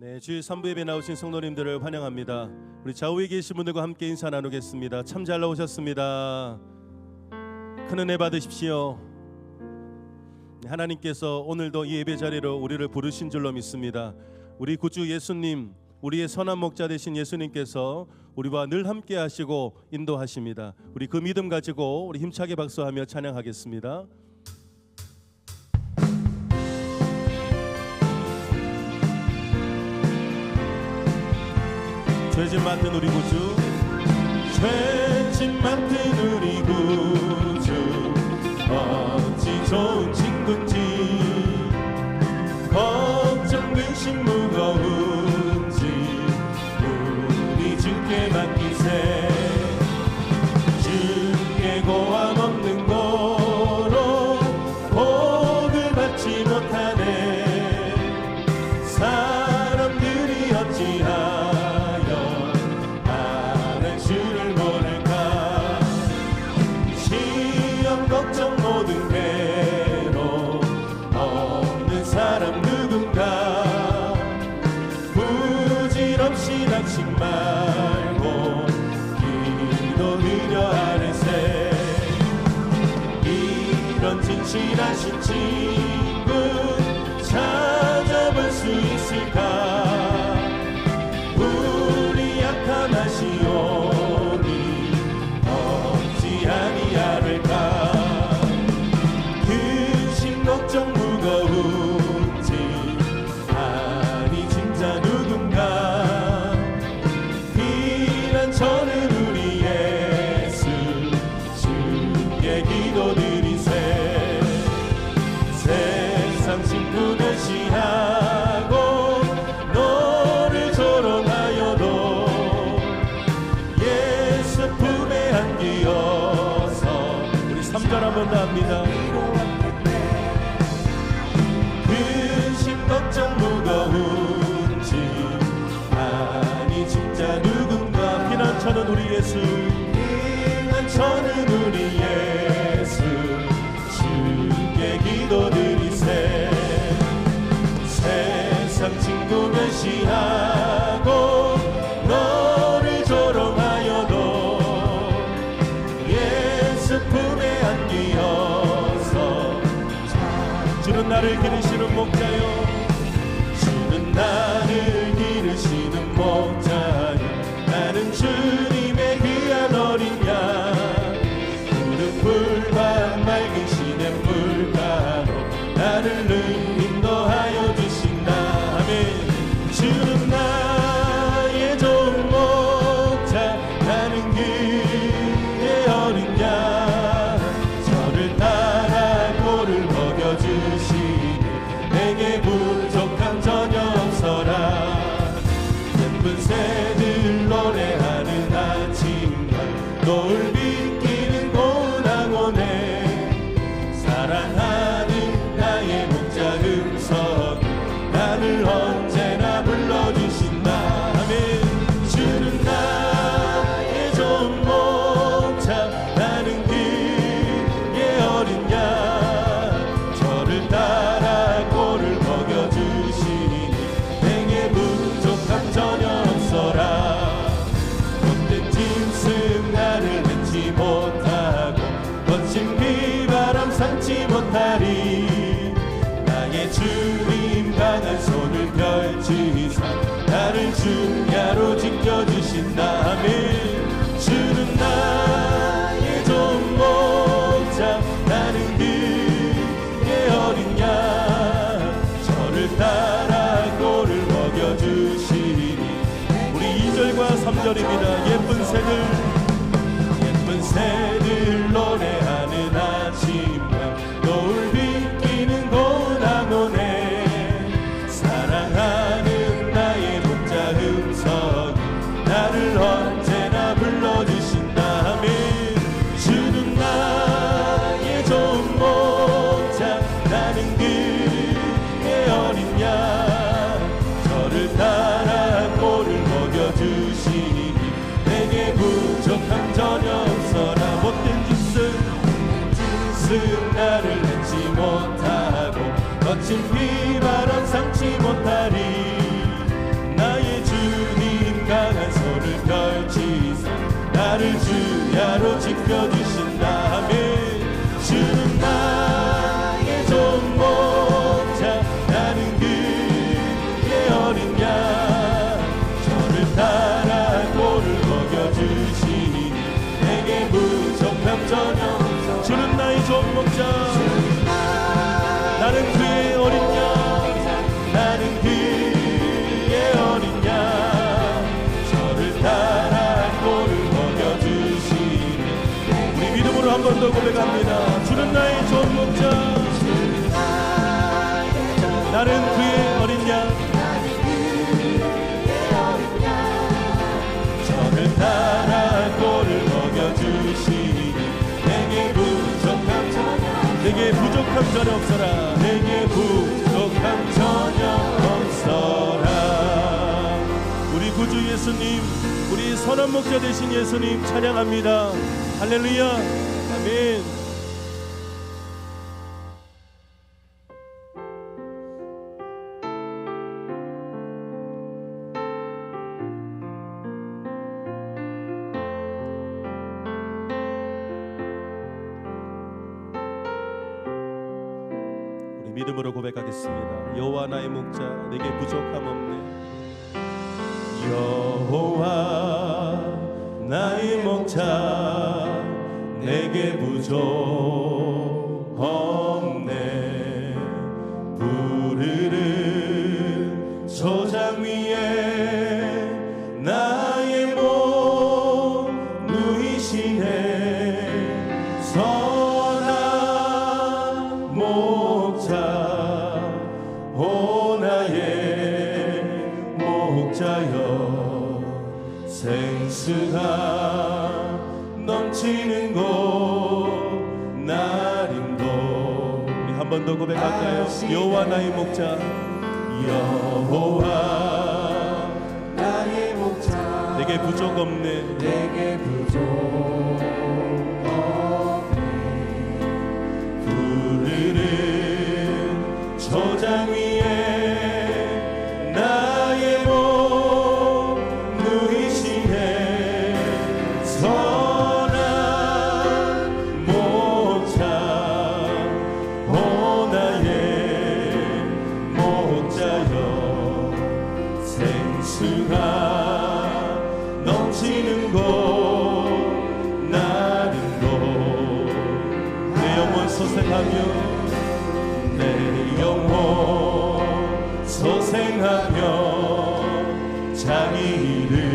네, 주일 3부 예배 나오신 성도님들을 환영합니다. 우리 좌우에 계신 분들과 함께 인사 나누겠습니다. 참 잘 나오셨습니다. 큰 은혜 받으십시오. 하나님께서 오늘도 이 예배 자리로 우리를 부르신 줄로 믿습니다. 우리 구주 예수님, 우리의 선한 목자 되신 예수님께서 우리와 늘 함께 하시고 인도하십니다. 우리 그 믿음 가지고 우리 힘차게 박수하며 찬양하겠습니다. 죄짐 맡은 우리 구주 죄짐 맡은 우리 신실하신 친구 찾아볼 수 있을까? 기도합니다. 근심 걱정 무거운 짐 아니 진짜 누군가 피난처는 우리 예수. you. 1절입니다. 예쁜 새들 예쁜 새들 to be. 번 더 고백합니다. 주는 나의 목자 나는 그의 어린 양. 저를 따라 꼴을 먹여주시니 내게 부족함 전혀 내게 부족함 전혀 없어라. 내게 부족함 전혀 없어라. 우리 구주 예수님 우리 선한 목자 되신 예수님 찬양합니다. 할렐루야 아멘 우리 믿음으로 고백하겠습니다. 여호와 나의 목자 내게 부족함 없네. 여호와 나의 목자 내게 부족 없네. 부르는 소장 위에 나의 몸 누이시네 선한 목자 오 나의 목자여 생수가 더 고백할까요? 여호와 나의 목자 여호와. 나의 목자 내게 부족 없네. 내게 부족 부르는 초장 위 소생하며 내 영혼 소생하며 자기 이름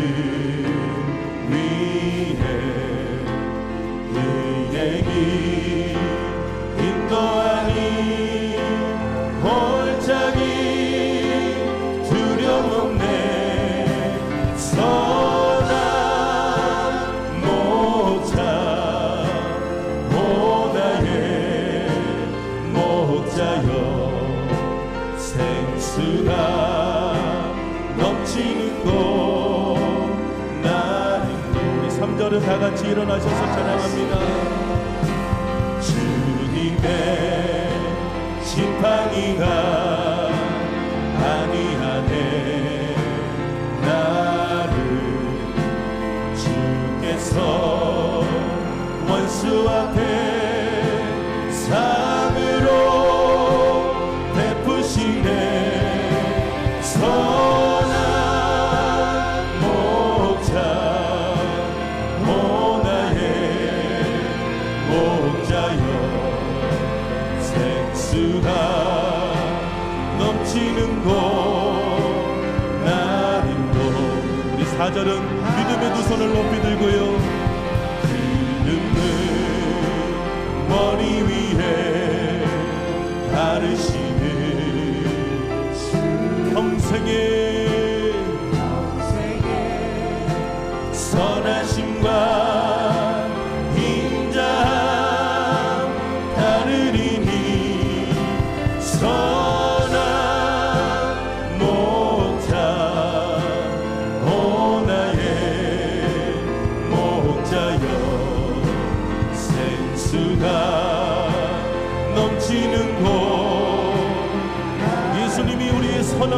3절은 다 같이 일어나셔서 찬양합니다. 주님의 지팡이가 아니하네 나를 주께서 원수 앞에 4절은 믿음의 두 손을 높이 들고요. 그 눈물 머리 위에 바르시는 평생의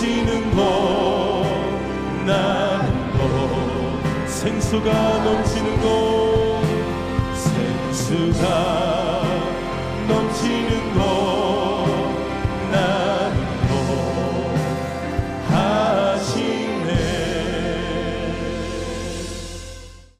넘치는 곳 나는 곳 생수가 넘치는 곳 생수가